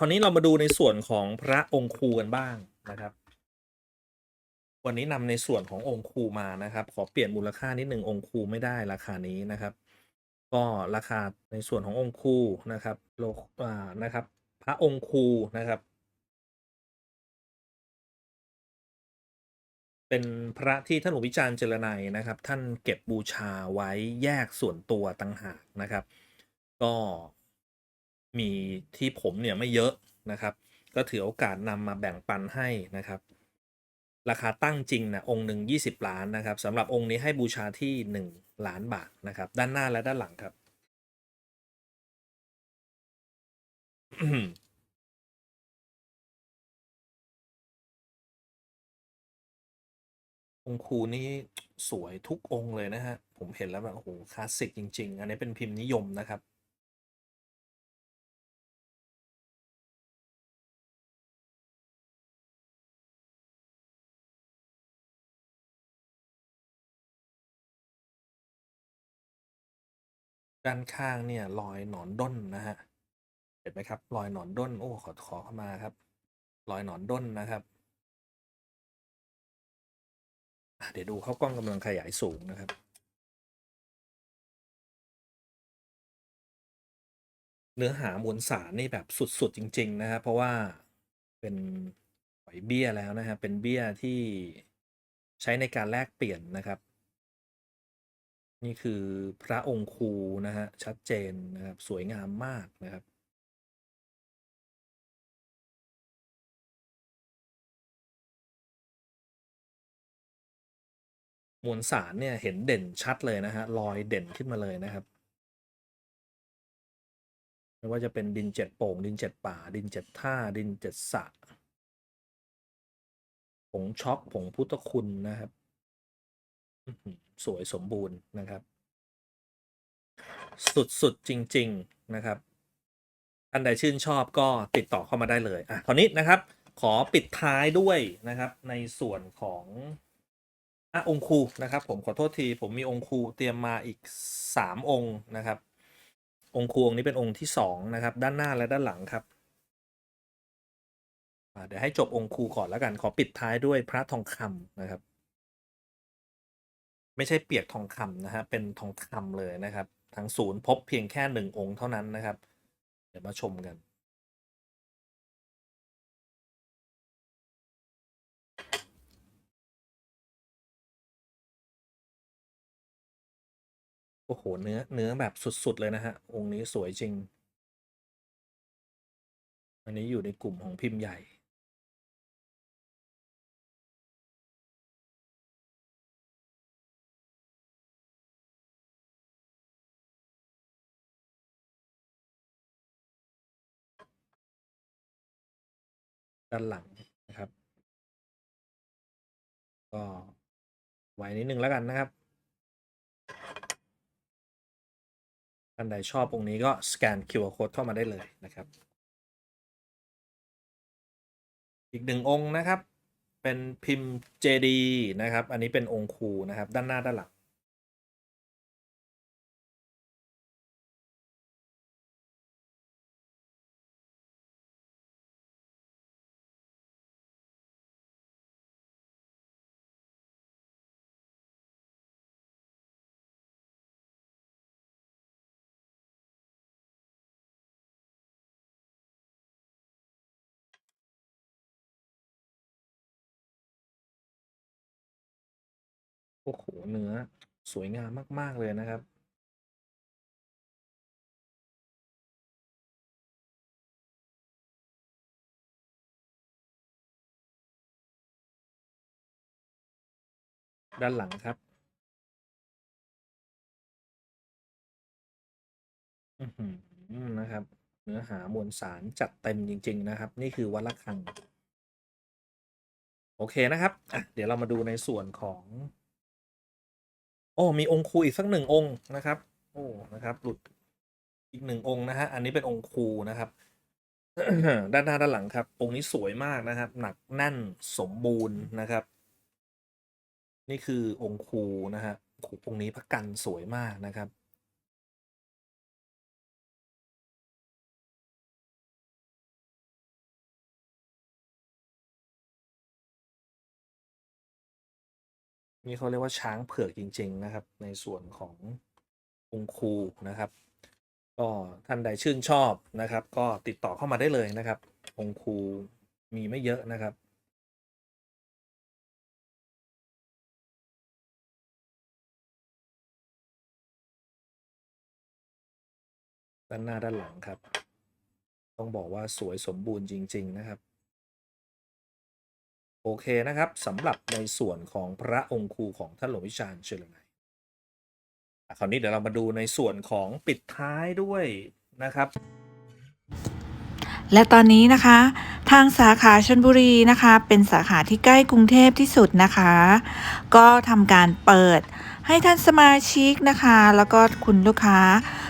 อะคราวนี้เรามาดูในส่วนของพระองค์ครูกันบ้างนะครับ วันนี้นำในส่วนขององค์ครูมานะครับ ขอเปลี่ยนมูลค่านิดหนึ่งองค์ครูไม่ได้ราคานี้นะครับ ก็ราคาในส่วนขององค์ครูนะครับโลอ่านะครับ พระองค์ครูนะครับ เป็นพระที่ท่านหลวงวิจารณ์เจรไนยนะครับ ท่านเก็บบูชาไว้แยกส่วนตัวต่างหากนะครับ ก็ มีที่ผมเนี่ยไม่เยอะนะครับ ก็ถือโอกาสนำมาแบ่งปันให้นะครับ ราคาตั้งจริงนะองค์หนึ่ง20 ล้านนะครับสำหรับองค์นี้ให้บูชาที่ 1 ล้านบาทนะครับ ด้านหน้าและด้านหลังครับองคูนี่สวยทุกองค์เลยนะฮะ ผมเห็นแล้วแบบโอ้โหคลาสสิกจริง ๆ อันนี้เป็นพิมพ์นิยมนะครับ ด้านข้างเนี่ยรอยหนอนด้นนะฮะเห็นไหมครับรอยหนอนด้นโอ้ขอขอเข้ามาครับรอยหนอนด้นนะครับเดี๋ยวดูเข้ากล้องกำลังขยายสูงนะครับ เนื้อหามวลสารนี่แบบสุด ๆ จริง ๆ นะครับเพราะว่าเป็นหอยเบี้ยแล้วนะครับเป็นเบี้ยที่ใช้ในการแลกเปลี่ยนนะครับ นี่คือพระองค์ครูนะฮะชัดเจนนะครับสวยงามมากนะครับ มวลสารเนี่ยเห็นเด่นชัดเลยนะฮะรอยเด่นขึ้นมาเลยนะครับไม่ว่าจะเป็นดินเจ็ดโป่ง ดินเจ็ดป่า ดินเจ็ดท่า ดินเจ็ดสะผงช็อกผงพุทธคุณนะครับ สวยสมบูรณ์นะครับ สุดๆจริง ๆนะครับท่านใดชื่นชอบก็ติดต่อเข้ามาได้เลยอะคราวนี้นะครับ ขอปิดท้ายด้วยนะครับ ในส่วนของอะองคูนะครับ ผมขอโทษที ผมมีองคูเตรียมมาอีกสามองค์นะครับ องคูองนี้เป็นองค์ที่สองนะครับ ด้านหน้าและด้านหลังครับเดี๋ยวให้จบองคูก่อนแล้วกัน ขอปิดท้ายด้วยพระทองคำนะครับ ไม่ใช่เปียกทองคำนะฮะเป็นทองคำเลยนะครับทางศูนย์พบเพียงแค่หนึ่งองค์เท่านั้นนะครับ เดี๋ยวมาชมกันโอ้โห เนื้อ เนื้อแบบสุด ๆ เลยนะฮะ องค์นี้สวยจริง อันนี้อยู่ในกลุ่มของพิมพ์ใหญ่ ด้านหลังนะครับ ก็ไว้นิดนึงแล้วกันนะครับท่านใดชอบองค์นี้ก็สแกน QR Code เข้ามาได้เลยนะครับ อีกหนึ่งองค์นะครับ เป็นพิมพ์เจดีนะครับ อันนี้เป็นองค์ครูนะครับ ด้านหน้าด้านหลัง โอ้โหเนื้อสวยงามมาก ๆ เลยนะครับ ด้านหลังครับ อื้อฮือนะครับ เนื้อหามวลสารจัดเต็มจริง ๆ นะครับ นี่คือวัดระฆัง โอเคนะครับ เดี๋ยวเรามาดูในส่วนของ โอ้มีองค์ครูอีกสักหนึ่งองค์นะครับ โอ้นะครับ หลุดอีกหนึ่งองค์นะฮะอันนี้เป็นองค์ครูนะครับ ด้านหน้าด้านหลังครับ องค์นี้สวยมากนะครับ หนักแน่นสมบูรณ์นะครับ นี่คือองค์ครูนะฮะองค์นี้พระกันสวยมากนะครับ นี่เขาเรียกว่าช้างเผือกจริง ๆ นะครับ ในส่วนขององคูนะครับ ก็ท่านใดชื่นชอบนะครับ ก็ติดต่อเข้ามาได้เลยนะครับ องคูมีไม่เยอะนะครับด้านหน้าด้านหลังครับ ต้องบอกว่าสวยสมบูรณ์จริง ๆ นะครับ โอเคนะครับสำหรับในส่วนของพระองค์ครูของท่านหลวงวิชาญเชลไนยคราวนี้เดี๋ยวเรามาดูในส่วนของปิดท้ายด้วยนะครับ และตอนนี้นะคะ ทางสาขาชนบุรีนะคะ เป็นสาขาที่ใกล้กรุงเทพที่สุดนะคะ ก็ทำการเปิดให้ท่านสมาชิกนะคะ แล้วก็คุณลูกค้า